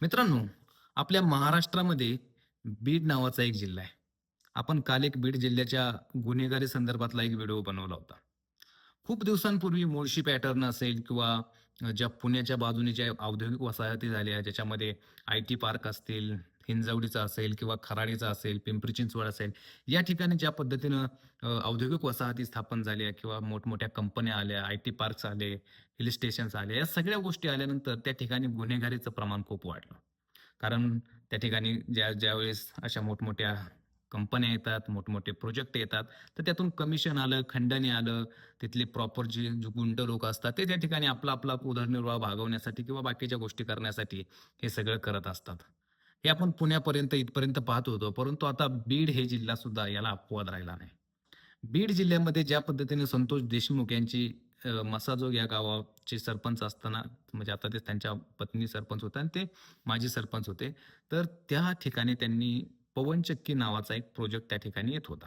मित्रांनो, आपल्या महाराष्ट्रामध्ये बीड नावाचा एक जिल्हा आहे. आपण काल एक बीड जिल्ह्याच्या गुन्हेगारी संदर्भातला एक व्हिडिओ बनवला होता. खूप दिवसांपूर्वी मुळशी पॅटर्न असेल किंवा ज्या पुण्याच्या बाजूने ज्या औद्योगिक वसाहती झाल्या, ज्याच्यामध्ये आय-टी पार्क असतील, हिंजवडीचा असेल किंवा खराडीचा असेल, पिंपरी चिंचवड असेल, या ठिकाणी ज्या पद्धतीनं औद्योगिक वसाहती स्थापन झाल्या किंवा मोठमोठ्या कंपन्या आल्या, आय-टी पार्क्स आले, हिल स्टेशन्स आले, या सगळ्या गोष्टी आल्यानंतर त्या ठिकाणी गुन्हेगारीचं प्रमाण खूप वाढलं. कारण त्या ठिकाणी ज्या ज्यावेळेस अशा मोठमोठ्या कंपन्या येतात, मोठमोठे प्रोजेक्ट येतात, तर त्यातून कमिशन आलं, खंडणी आलं, तिथले प्रॉपर जे जे गुंड लोक असतात, ते त्या ठिकाणी आपला आपला उदरनिर्वाह भागवण्यासाठी किंवा बाकीच्या गोष्टी करण्यासाठी हे सगळं करत असतात. हे आपण पुण्यापर्यंत इथपर्यंत पाहत होतो. परंतु आता बीड हे जिल्हा सुद्धा याला अपवाद राहिला नाही. बीड जिल्ह्यामध्ये ज्या पद्धतीने संतोष देशमुख यांची मसाजोग या गावाचे सरपंच असताना म्हणजे आता ते त्यांच्या पत्नी सरपंच होत्या आणि ते माजी सरपंच होते. तर त्या ठिकाणी त्यांनी पवनचक्की नावाचा एक प्रोजेक्ट त्या ठिकाणी येत होता.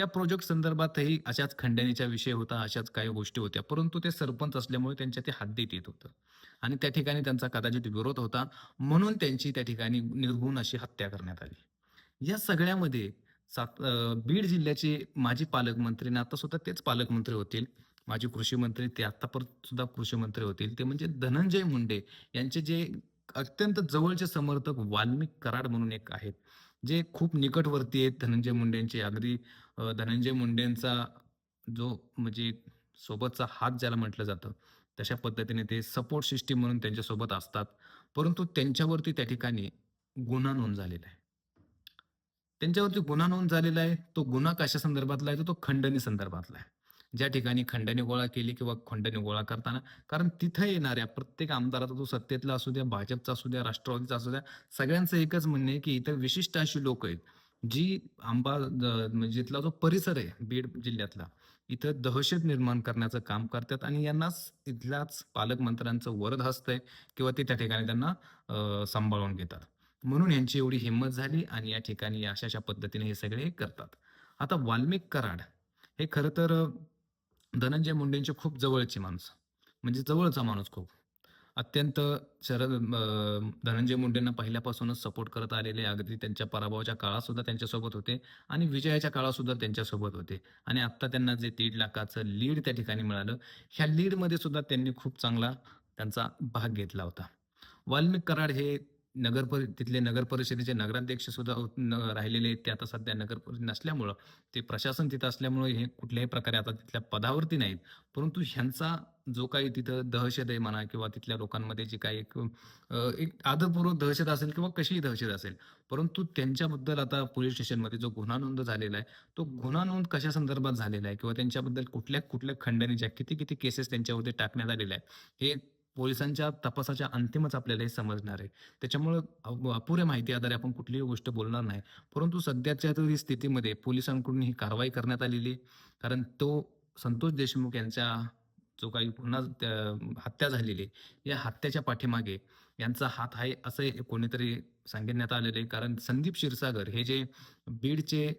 त्या प्रोजेक्ट संदर्भातही अशाच खंडणीचा विषय होता, अशाच काही गोष्टी होत्या. परंतु ते सरपंच असल्यामुळे त्यांच्या ते हद्दीत येत होतं आणि त्या ठिकाणी त्यांचा कदाचित विरोध होता. म्हणून त्यांची त्या ठिकाणी निर्गुण अशी हत्या करण्यात आली. या सगळ्यामध्ये सात बीड जिल्ह्याचे माजी पालकमंत्री आता सुद्धा तेच पालकमंत्री होतील. माजी कृषी मंत्री ते आतापर्यंत सुद्धा कृषी मंत्री होतील. ते म्हणजे धनंजय मुंडे यांचे जे अत्यंत जवळचे समर्थक वाल्मिक कराड म्हणून एक आहेत. जे खूप निकटवर्ती आहेत धनंजय मुंडेंचे. अगदी धनंजय मुंडेंचा जो म्हणजे सोबतचा हात ज्याला म्हटलं जातं, तशा पद्धतीने ते सपोर्ट सिस्टीम म्हणून त्यांच्यासोबत असतात. परंतु त्यांच्यावरती त्या ठिकाणी गुन्हा नोंद झालेला आहे. त्यांच्यावरती गुन्हा नोंद झालेला आहे. तो गुन्हा कशा संदर्भातला आहे, तो खंडणी संदर्भातला आहे. ज्या ठिकाणी खंडणी गोळा केली किंवा खंडणी गोळा करताना कारण तिथं येणाऱ्या प्रत्येक आमदाराचा तो सत्तेतला असू द्या, भाजपचा असू द्या, राष्ट्रवादीचा असू द्या, सगळ्यांचं एकच म्हणणं आहे, की इथं विशिष्ट अशी लोक आहेत, जी आंबा द म्हणजे इथला जो परिसर आहे बीड जिल्ह्यातला, इथं दहशत निर्माण करण्याचं काम करतात आणि यांनाच इथल्याच पालकमंत्र्यांचं वरदहस्त आहे किंवा ते त्या ठिकाणी त्यांना सांभाळून घेतात. म्हणून यांची एवढी हिंमत झाली आणि या ठिकाणी अशा अशा पद्धतीने हे सगळे करतात. आता वाल्मिक कराड हे खरं तर धनंजय मुंडेंचे खूप जवळचे माणूस. म्हणजे जवळचा माणूस खूप. अत्यंत शरद धनंजय मुंडेंना पहिल्यापासूनच सपोर्ट करत आलेले. अगदी त्यांच्या पराभवाच्या काळात सुद्धा त्यांच्यासोबत होते आणि विजयाच्या काळात सुद्धा त्यांच्यासोबत होते. आणि आत्ता त्यांना जे दीड लाखाचं लीड त्या ठिकाणी मिळालं, ह्या लीडमध्ये सुद्धा त्यांनी खूप चांगला त्यांचा भाग घेतला होता. वाल्मिक कराड हे नगर पर तिथले नगर परिषदेचे नगराध्यक्ष सुद्धा न राहिलेले आहेत. ते आता सध्या नगर नसल्यामुळं, ते प्रशासन तिथं असल्यामुळं हे कुठल्याही प्रकारे आता तिथल्या पदावरती नाहीत. परंतु ह्यांचा जो काही तिथं दहशत आहे म्हणा किंवा तिथल्या लोकांमध्ये जी काही एक एक आदरपूर्वक दहशत असेल किंवा कशीही दहशत असेल. परंतु त्यांच्याबद्दल आता पोलीस स्टेशनमध्ये जो गुन्हा नोंद झालेला आहे, तो गुन्हा नोंद कशा संदर्भात झालेला आहे किंवा त्यांच्याबद्दल कुठल्या-कुठल्या खंडणीच्या किती-किती केसेस त्यांच्यावरती टाकण्यात आलेल्या आहेत, हे पोलिसांच्या तपासाच्या अंतिमच आपल्याला हे समजणार आहे. त्याच्यामुळं अपुऱ्या माहिती आधारे आपण कुठलीही गोष्ट बोलणार नाही. परंतु सध्याच्या तरी स्थितीमध्ये पोलिसांकडून ही कारवाई करण्यात आलेली कारण तो संतोष देशमुख यांच्या जो काही पुन्हा त्या हत्या झालेली आहे, या हत्याच्या पाठीमागे यांचा हात आहे असं कोणीतरी सांगण्यात आलेलं आहे. कारण संदीप क्षीरसागर हे जे बीडचे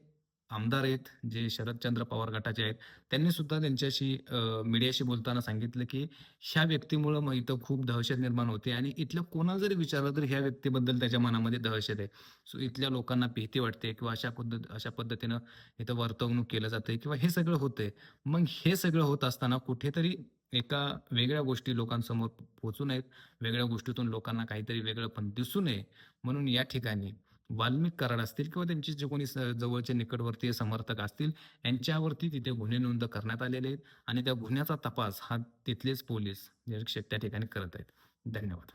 आमदार आहेत, जे शरदचंद्र पवार गटाचे आहेत, त्यांनी सुद्धा त्यांच्याशी मीडियाशी बोलताना सांगितलं, की ह्या व्यक्तीमुळं मग इथं खूप दहशत निर्माण होते आणि इथल्या कोणाला जरी विचारलं तर ह्या व्यक्तीबद्दल त्याच्या मनामध्ये दहशत आहे. सो इथल्या लोकांना भीती वाटते किंवा अशा पद्धत अशा पद्धतीनं इथं वर्तवणूक केलं जातंय किंवा हे सगळं होतंय. मग हे सगळं होत असताना कुठेतरी एका वेगळ्या गोष्टी लोकांसमोर पोहोचू नयेत, वेगळ्या गोष्टीतून लोकांना काहीतरी वेगळं पण दिसू नये, म्हणून या ठिकाणी वाल्मिक कराड असतील किंवा त्यांचे जे कोणी स जवळचे निकटवर्तीय समर्थक असतील, यांच्यावरती तिथे गुन्हे नोंद करण्यात आलेले आहेत आणि त्या गुन्ह्याचा तपास हा तिथलेच पोलीस निरीक्षक त्या ठिकाणी करत आहेत. धन्यवाद.